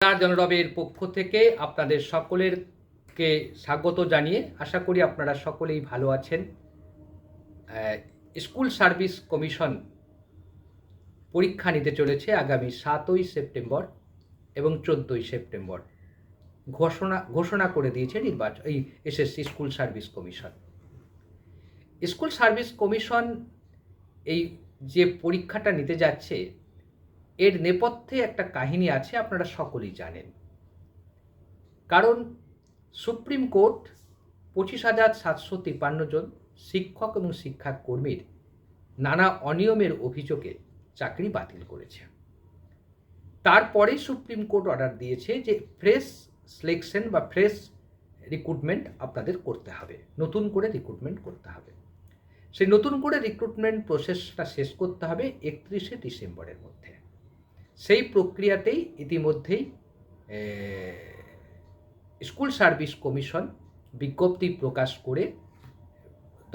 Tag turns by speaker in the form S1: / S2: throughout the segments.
S1: তার জনরবের পক্ষ থেকে আপনাদের সকলেরকে স্বাগত জানিয়ে আশা করি আপনারা সকলেই ভালো আছেন। স্কুল সার্ভিস কমিশন পরীক্ষা নিতে চলেছে আগামী সাতই সেপ্টেম্বর এবং চোদ্দোই সেপ্টেম্বর। ঘোষণা ঘোষণা করে দিয়েছে নির্বাচন এই SSC school service commission. School service commission এই যে পরীক্ষাটা নিতে যাচ্ছে এর নেপথ্যে একটা কাহিনী আছে, আপনারা সকলেই জানেন। কারণ সুপ্রিম কোর্ট পঁচিশ হাজার সাতশো তিপ্পান্ন জন শিক্ষক এবং শিক্ষাকর্মীর নানা অনিয়মের অভিযোগে চাকরি বাতিল করেছে। তারপরে সুপ্রিম কোর্ট অর্ডার দিয়েছে যে ফ্রেশ সিলেকশন বা ফ্রেশ রিক্রুটমেন্ট আপনাদের করতে হবে, নতুন করে রিক্রুটমেন্ট করতে হবে। সেই নতুন করে রিক্রুটমেন্ট প্রসেসটা শেষ করতে হবে একত্রিশে ডিসেম্বরের মধ্যে। সেই প্রক্রিয়াতেই ইতিমধ্যেই স্কুল সার্ভিস কমিশন বিজ্ঞপ্তি প্রকাশ করে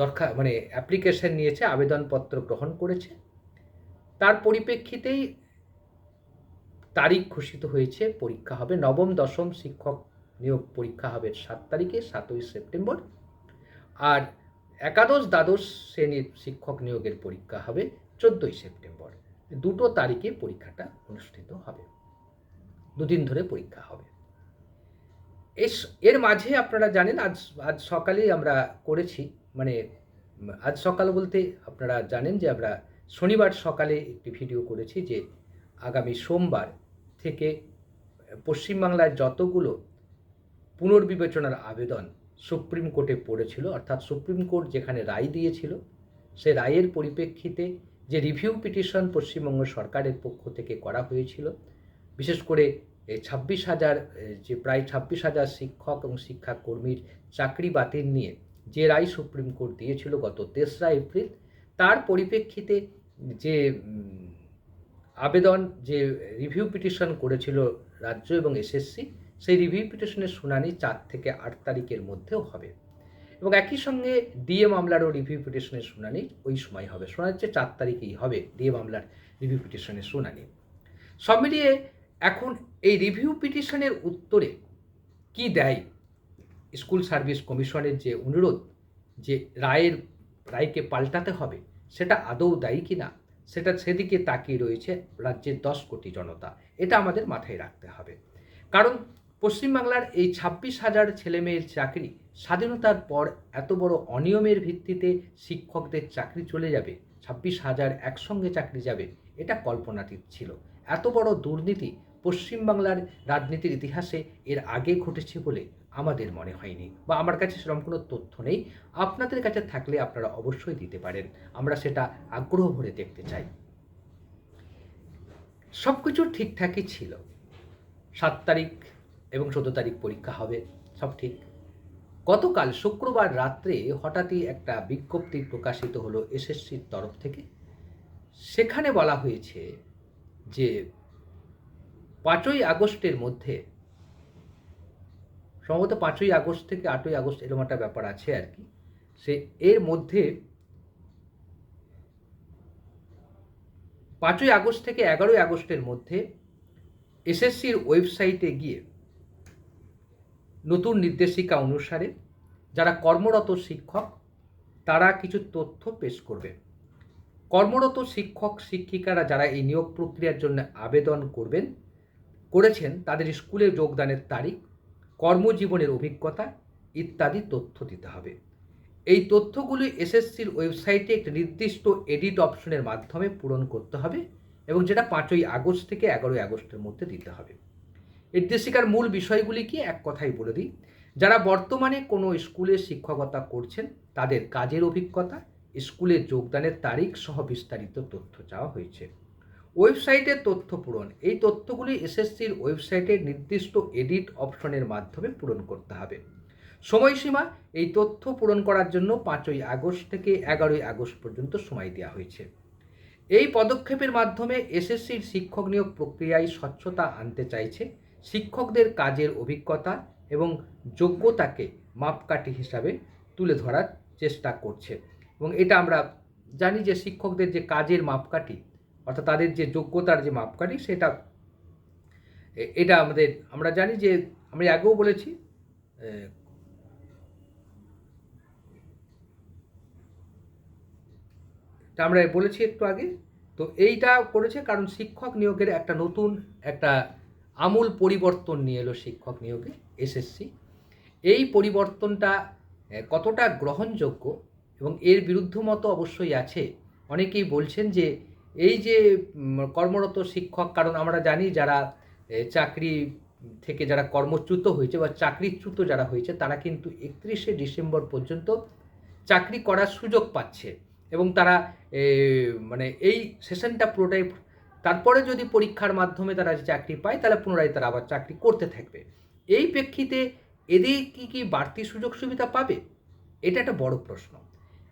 S1: দরকার মানে অ্যাপ্লিকেশন নিয়েছে, আবেদনপত্র গ্রহণ করেছে। তার পরিপ্রেক্ষিতেই তারিখ ঘোষিত হয়েছে, পরীক্ষা হবে নবম, দশম শিক্ষক নিয়োগ পরীক্ষা হবে সাত তারিখে, সাতই সেপ্টেম্বর। আর একাদশ দ্বাদশ শ্রেণির শিক্ষক নিয়োগের পরীক্ষা হবে চোদ্দোই সেপ্টেম্বর। দুটো তারিখে পরীক্ষাটা অনুষ্ঠিত হবে। দুদিন ধরে পরীক্ষা হবে। এস- এর মাঝে আপনারা জানেন, আজ আজ সকালেই আমরা করেছি মানে আজ সকাল বলতে আপনারা জানেন যে আমরা শনিবার সকালে একটি ভিডিও করেছি যে আগামী সোমবার থেকে পশ্চিমবাংলায় যতগুলো পুনর্বিবেচনার আবেদন সুপ্রিম কোর্টে পড়েছিল, অর্থাৎ সুপ্রিম কোর্ট যেখানে রায় দিয়েছিল, সে রায়ের পরিপ্রেক্ষিতে যে রিভিউ পিটিশন পশ্চিমবঙ্গ সরকারের পক্ষ থেকে করা হয়েছিল, বিশেষ করে ছাব্বিশ হাজার যে প্রায় ছাব্বিশ হাজার শিক্ষক এবং শিক্ষাকর্মীর চাকরি বাতিল নিয়ে যে রায় সুপ্রিম কোর্ট দিয়েছিল গত তেসরা এপ্রিল, তার পরিপ্রেক্ষিতে যে আবেদন, যে রিভিউ পিটিশন করেছিল রাজ্য এবং এসএসসি, সেই রিভিউ পিটিশনের শুনানি চার থেকে আট তারিখের মধ্যেও হবে। এবং একই সঙ্গে ডিএ মামলারও রিভিউ পিটিশনের শুনানি ওই সময় হবে। শোনা যাচ্ছে চার তারিখেই হবে ডিএ মামলার রিভিউ পিটিশনের শুনানি। সব মিলিয়ে এখন এই রিভিউ পিটিশনের উত্তরে কি দেয় স্কুল সার্ভিস কমিশনের যে অনুরোধ যে রায়ের, রায়কে পাল্টাতে হবে, সেটা আদৌ দায়ী কি না? সেটা সেদিকে তাকিয়ে রয়েছে রাজ্যের দশ কোটি জনতা। এটা আমাদের মাথায় রাখতে হবে। কারণ পশ্চিমবাংলার এই ছাব্বিশ হাজার ছেলেমেয়ের চাকরি স্বাধীনতার পর এত বড় অনিয়মের ভিত্তিতে শিক্ষকদের চাকরি চলে যাবে, ছাব্বিশ হাজার একসঙ্গে চাকরি যাবে, এটা কল্পনাতীত ছিল। এত বড় দুর্নীতি পশ্চিমবাংলার রাজনীতির ইতিহাসে এর আগে ঘটেছে বলে আমাদের মনে হয়নি বা আমার কাছে সেরকম কোনো তথ্য নেই। আপনাদের কাছে থাকলে আপনারা অবশ্যই দিতে পারেন। আমরা সেটা আগ্রহ ভরে দেখতে চাই। সব কিছু ঠিকঠাকই ছিল। সাত তারিখ এবং চোদ্দ তারিখ পরীক্ষা হবে, সব ঠিক। গতকাল শুক্রবার রাত্রে হঠাৎই একটা বিজ্ঞপ্তি প্রকাশিত হলো এসএসসির তরফ থেকে। সেখানে বলা হয়েছে যে পাঁচই আগস্টের মধ্যে, সম্ভবত পাঁচই আগস্ট থেকে আটই আগস্ট এরকম একটা ব্যাপার আছে আর কি, সে এর মধ্যে পাঁচই আগস্ট থেকে এগারোই আগস্টের মধ্যে এসএসসির ওয়েবসাইটে গিয়ে নতুন নির্দেশিকা অনুসারে যারা কর্মরত শিক্ষক, তারা কিছু তথ্য পেশ করবে। কর্মরত শিক্ষক, শিক্ষিকারা যারা এই নিয়োগ প্রক্রিয়ার জন্য আবেদন করবেন, করেছেন, তাদের স্কুলে যোগদানের তারিখ, কর্মজীবনের অভিজ্ঞতা ইত্যাদি তথ্য দিতে হবে। এই তথ্যগুলি এসএসসির ওয়েবসাইটে একটি নির্দিষ্ট এডিট অপশনের মাধ্যমে পূরণ করতে হবে এবং যেটা পাঁচই আগস্ট থেকে এগারোই আগস্টের মধ্যে দিতে হবে। নির্দেশিকার মূল বিষয়গুলি কি? এক কথাই বলে দিই। যারা বর্তমানে কোনো স্কুলে শিক্ষকতা করছেন, তাদের কাজের অভিজ্ঞতা, স্কুলে যোগদানের তারিখ সহ বিস্তারিত তথ্য চাওয়া হয়েছে। ওয়েবসাইটের তথ্য পূরণ। এই তথ্যগুলি এসএসসির ওয়েবসাইটের নির্দিষ্ট এডিট অপশনের মাধ্যমে পূরণ করতে হবে। সময়সীমা, এই তথ্য পূরণ করার জন্য পাঁচই আগস্ট থেকে এগারোই আগস্ট পর্যন্ত সময় দেওয়া হয়েছে। এই পদক্ষেপের মাধ্যমে এসএসসির শিক্ষক নিয়োগ প্রক্রিয়ায় স্বচ্ছতা আনতে চাইছে শিক্ষকদের কাজের অভিজ্ঞতা এবং যোগ্যতাকে মাপকাঠি হিসাবে তুলে ধরার চেষ্টা করছে। এবং এটা আমরা জানি যে শিক্ষকদের যে কাজের মাপকাঠি, অর্থাৎ তাদের যে যোগ্যতার যে মাপকাঠি, সেটা এটা আমাদের, আমরা জানি যে আমি আগেও বলেছি আমরা বলেছি একটু আগে, তো এইটা করেছে কারণ শিক্ষক নিয়োগের একটা নতুন একটা আমূল পরিবর্তন নিয়ে এলো শিক্ষক নিয়োগে এসএসসি এই পরিবর্তনটা কতটা গ্রহণযোগ্য এবং এর বিরুদ্ধ মতো অবশ্যই আছে। অনেকেই বলছেন যে এই যে কর্মরত শিক্ষক, কারণ আমরা জানি যারা চাকরি থেকে যারা কর্মচ্যুত হয়েছে বা চাকরিচ্যুত যারা হয়েছে, তারা কিন্তু একত্রিশে ডিসেম্বর পর্যন্ত চাকরি করার সুযোগ পাচ্ছে এবং তারা মানে এই সেশনটা পুরোটাই তারপরে যদি পরীক্ষার মাধ্যমে তারা চাকরি পায়, তাহলে পুনরায় তারা আবার চাকরি করতে থাকবে। এই প্রেক্ষিতে এদের কি কি বাড়তি সুযোগ সুবিধা পাবে? এটা একটা বড় প্রশ্ন।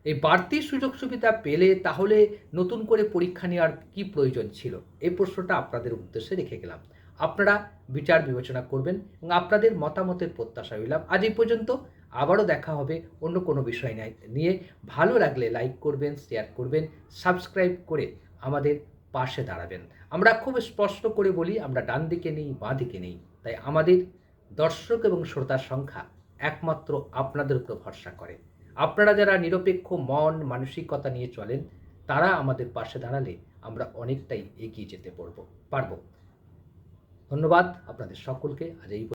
S1: এই বাড়তি সুযোগ সুবিধা পেলে তাহলে নতুন করে পরীক্ষা নেওয়ার কি প্রয়োজন ছিল? এই প্রশ্নটা আপনাদের উদ্দেশ্যে রেখে গেলাম। আপনারা বিচার বিবেচনা করবেন এবং আপনাদের মতামতের প্রত্যাশা রইলাম। আজ এই পর্যন্ত। আবারও দেখা হবে অন্য কোনো বিষয় নিয়ে। ভালো লাগলে লাইক করবেন, শেয়ার করবেন, সাবস্ক্রাইব করে আমাদের পাশে দাঁড়াবেন। আমরা খুব স্পষ্ট করে বলি, আমরা ডান দিকে নেই, বাঁ দিকে নেই। তাই আমাদের দর্শক এবং শ্রোতার সংখ্যা একমাত্র আপনাদের উপর ভরসা করে। আপনারা যারা নিরপেক্ষ মন, মানসিকতা নিয়ে চলেন, তারা আমাদের পাশে দাঁড়ালে আমরা অনেকটাই এগিয়ে যেতে পারব পারব। ধন্যবাদ আপনাদের সকলকে। আজ এই